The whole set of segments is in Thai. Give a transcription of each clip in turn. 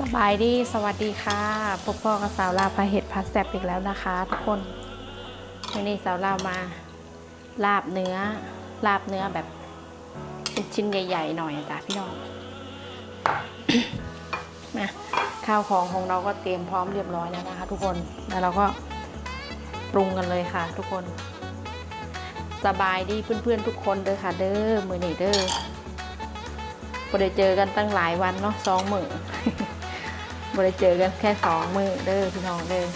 สบายดีสวัสดีค่ะพบพ่อกับสาวลาวพาเห็ดพัดแซบอีกแล้วนะคะ ทุกคนวันนี้สาวลาวมา ลาบเนื้อ ลาบเนื้อแบบเป็นชิ้นใหญ่ ๆ หน่อยจ้ะพี่น้องมาข้าวของของเราก็เตรียมพร้อมเรียบร้อยแล้วนะคะ ทุกคนแล้วเราก็ปรุงกันเลยค่ะ ทุกคน สบายดีเพื่อนๆทุกคนเด้อค่ะ เด้อมือหนีเด้อพอได้เจอกันตั้งหลายวันเนาะสองมือ บ่ได้เจอกันแค่สองมือเด้อพี่น้องเด้อ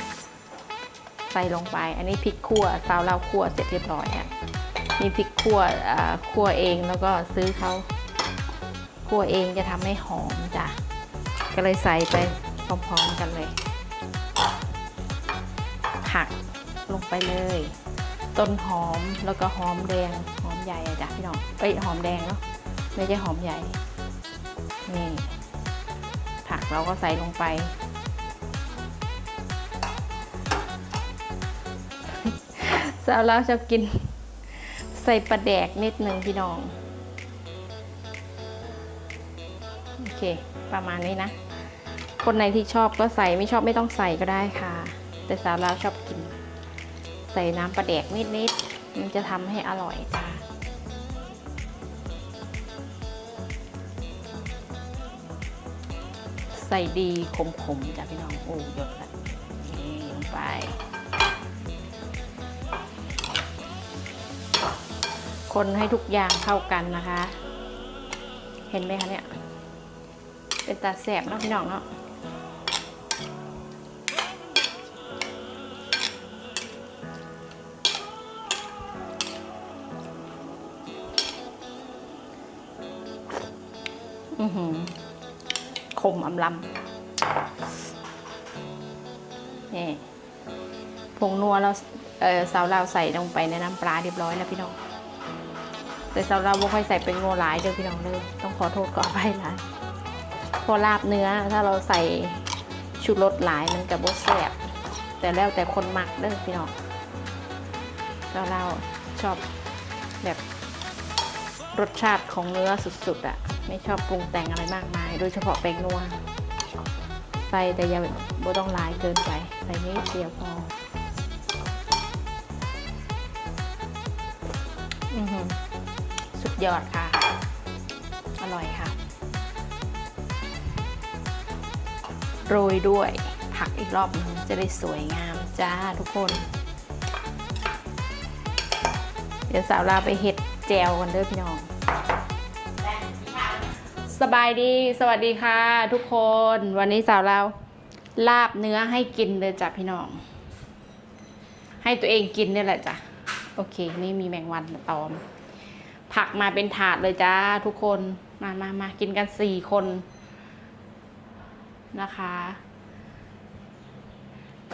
ใส่ลงไป อันนี้พริกขั่วสาวเราขั่วเสร็จเรียบร้อยอะมีพริกขั่วขั่วเองแล้วก็ซื้อเขาขั่วเองจะทำให้หอมจ้ะก็เลยใส่ไปพร้อมๆกันเลยผักลงไปเลย ต้นหอมแล้วก็หอมแดงหอมใหญ่จ้ะพี่น้องเอ้ยหอมแดงเนาะไม่ใช่หอมใหญ่นี่ เราก็ใส่ลงไป สาวเราวชอบกิน ใส่ปลาแดกนิดหนึ่งพี่น้อง โอเค ประมาณนี้นะ คนไหนที่ชอบก็ใส่ไม่ชอบไม่ต้องใส่ก็ได้ค่ะ แต่สาวเราวชอบกิน ใส่น้ำปลาแดกนิดๆมันจะทำให้อร่อย ใส่ดีขมๆจ้ะพี่น้องโอ้หยดละนี่ลงไป คนให้ทุกอย่างเข้ากันนะคะ เห็นไหมคะเนี่ย เป็นตาแสบเนาะพี่น้องเนาะอือหือ คมอำลำนี่ผงนัวเราเออสาวเราใส่ลงไปในน้ำปลาเรียบร้อยแล้วพี่น้องแต่สาวเราบ่ค่อยใส่เป็นงัวหลายเด้อพี่น้องเลยต้องขอโทษก่อนไปหลายเพอลาบเนื้อถ้าเราใส่ชูรสหลายมันกับบดแสบแต่แล้วแต่คนมักเด้อพี่น้องแล้วเราชอบแบบ รสชาติของเนื้อสุดๆอะ่ะ ไม่ชอบปรุงแต่งอะไรมากมาย โดยเฉพาะแป้งนัวใส่แต่อย่าบ่ต้องลายเกินไป ใส่นิดเดียวพออือหือสุดยอดค่ะ อร่อยค่ะ โรยด้วยผักอีกรอบหนึงจะได้สวยงามจ้าทุกคน เดี๋ยวสาวลาไปเห็ด แจวกันเด้อพี่น้อง สบายดี สวัสดีค่ะ ทุกคน วันนี้สาวเราลาบเนื้อให้กินเลยจ้ะพี่น้อง ให้ตัวเองกินเนี่ยแหละจ้ะ โอเค นี่มีแมงวันตอม ผักมาเป็นถาดเลยจ้าทุกคน มามามากินกันสี่คนนะคะ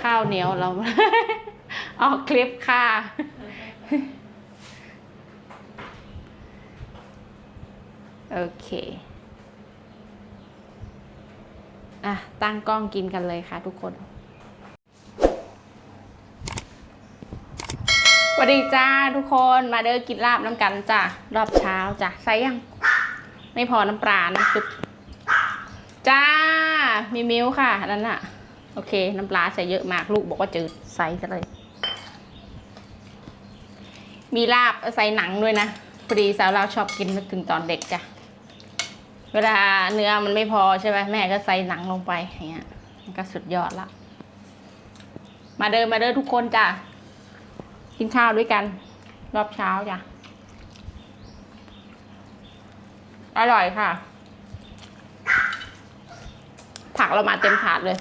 ข้าวเหนียวเรา ออกคลิปค่ะ โอเคอะตั้งกล้องกินกันเลยค่ะทุกคนสวัสดีจ้าทุกคนมาเด้อกินลาบน้ำกันจ้ะรอบเช้าจ้ะใส่ยัง ไม่พอน้ำปลาน้ำซุปจ้ามีมิ้วค่ะนั่นน่ะ โอเค น้ำปลาใส่เยอะมากลูกบอกว่าจืดใส่ซะเลย มีลาบใส่หนังด้วยนะพอดีสาวเราชอบกินนึกถึงตอนเด็กจ้ะ เวลาเนื้อมันไม่พอใช่ไหมแม่ก็ใส่หนังลงไปอย่างเงี้ยมันก็สุดยอดละ มาเดินมาเดินทุกคนจ้ะ กินข้าวด้วยกัน รอบเช้าจ้ะ อร่อยค่ะ ผักเรามาเต็มถาดเลย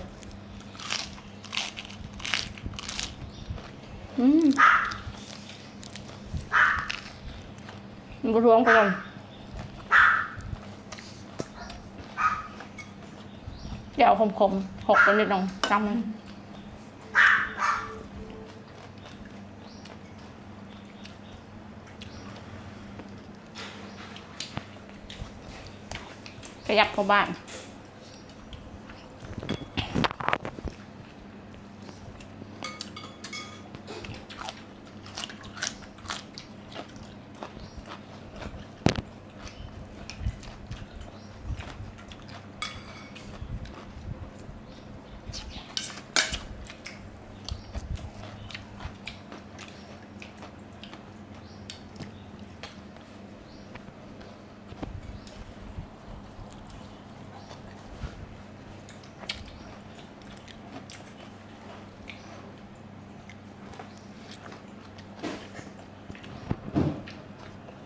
อืมมันประท้วงไปก่อน เดี๋ยวขมๆหกไปนิดนึงจำมันขยับเข้าบ้าน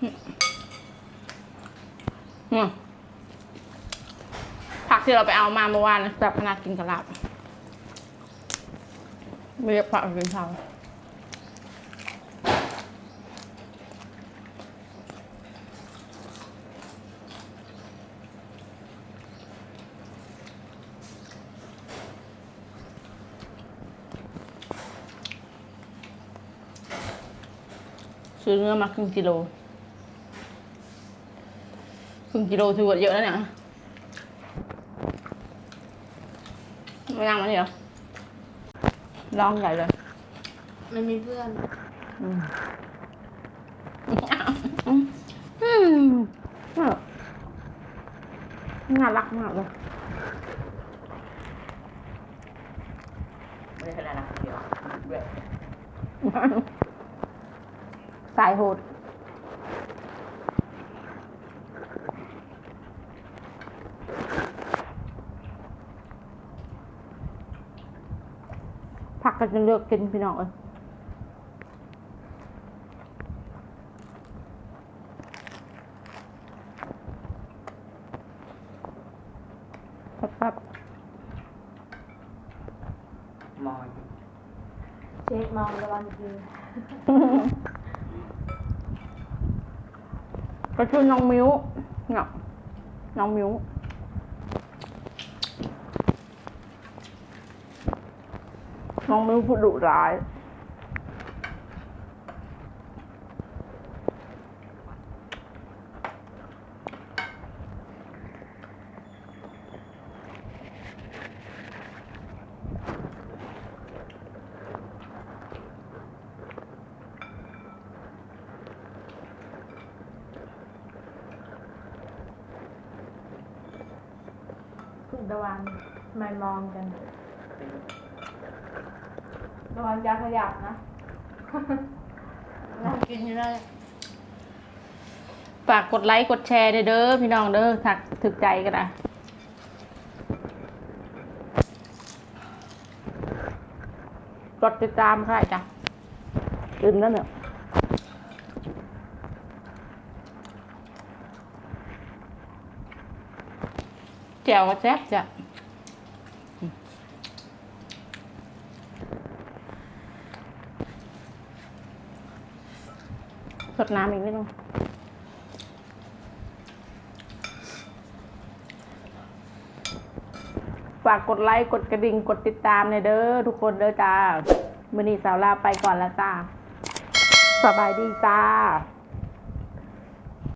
ผักที่เราไปเอามาเมื่อวานแบบขนาดกินกระลาบไม่เรียกผักกินเผาซื้อเนื้อมาครึ่งกิโล ครึ่งกิโลถือว่าเยอะแล้วเนี่ยไม่นั่งมานี่เหรอลองใหญ่เลยไม่มีเพื่อนอืมอืมอืมน่ารักมากเลยไม่ได้ขนาดนั้นเดียวด้วยสายโหด กก็จะเลือกกินพี่น้องเอ้ยปั๊บมอยเช็คมองตะวันคือๆก็ชื่อน้องมิ้วเนาะน้องมิ้ว น้องมิ้วผู้ดุร้ายคุณตะวันไม่มองกัน ตะวันยาขยับนะนั่งกินอยู่ได้ฝากกดไลค์กดแชร์เด้อพี่น้องเด้อถักถึกใจกันนะกดติดตามใครจ้ะลืมแล้วเนี่ยแจ่วก็แซ่บจ้ะ ดน้ำอีกนิดนึงฝากกดไลค์กดกระดิ่งกดติดตามในอยเด้อทุกคนเด้อจ้ามือนี้สาวลาไปก่อนแล้วจ้า สบายดีจ้า